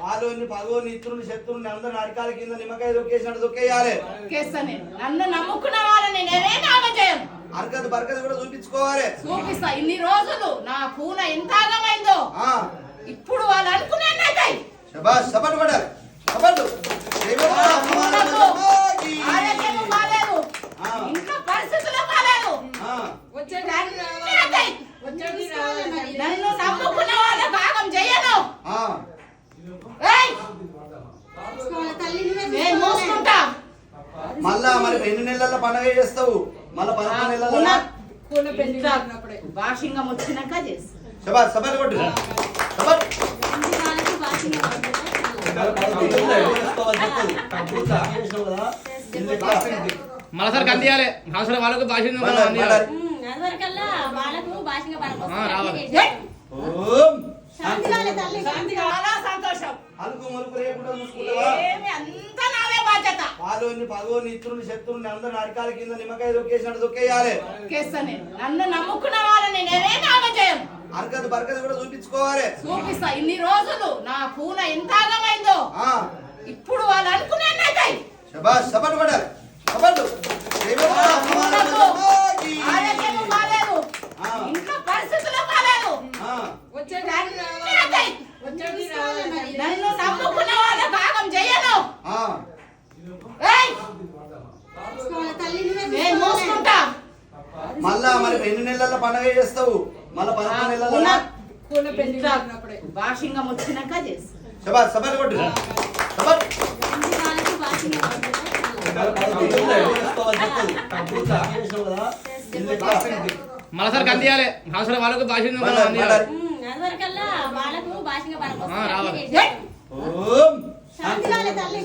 పాలోని పగోని ఇత్రుని శత్రుని అందరిని అరికాల కింద నిమ్మకాయ దొక్కేసినట్టు దొక్కేయాలి. నన్ను నమ్ముకున్న వాళ్ళని నేనే నాగజయం అరకత బరకత కూడా చూపించుకోవాలి. చూపిస్తా. ఇన్ని రోజులు నా కూన ఎంత ఆగమైందో. ఆ. ఇప్పుడు వాళ్ళు అనుకునేనైతాయి శబాష్ సపట్ పడాలి. ఇంట్లో పరిస్థితులు అవుతాయి. నన్ను నమ్ముకున్న వాళ్ళ భాగం చెయ్యను ఏయ్! నేను మూసుకుంటా మళ్ళా మరి ఎన్ని నెలల పండగ చేస్తావు. మళ్ళా పదకొండు నెలల వచ్చినాక కొట్టు. కందియాలి అవసరం వాళ్ళకు భాషగా రావాలి. అలుకు మలుకు లేకుండా చూసుకుంటావా? అంతా నాదే బాధ్యత. పాలోని పగోని అరికాల కింద నిమ్మకాయ దొక్కేసినట్టు దొక్కేయాలి కేస్తానే నన్ను నమ్ముకున్న వాళ్ళని నేనే కూడా చూపించుకోవాలి. చూపిస్తా. ఇన్ని రోజులు నా కూన ఎంత ఆగమైందో. ఆ. ఇప్పుడు వాళ్ళు అనుకునేనైతాయి శబాష్ పడాలి. ఇంట్లో పరిస్థితులు అవుతాయి. నన్ను నమ్ముకున్న వాళ్ళ భాగం మళ్ళా మరి ఎన్ని నెలల పండగ చేస్తావు? మళ్ళా పదకొండు నెలల వచ్చినాక చేస్తా. కొట్టు. మరోసారి కందియాలి అవసరం వాళ్ళకు భాష వాళ్ళకు వాషింగ్ పనుకోసం శాంతి కావాలి తల్లి.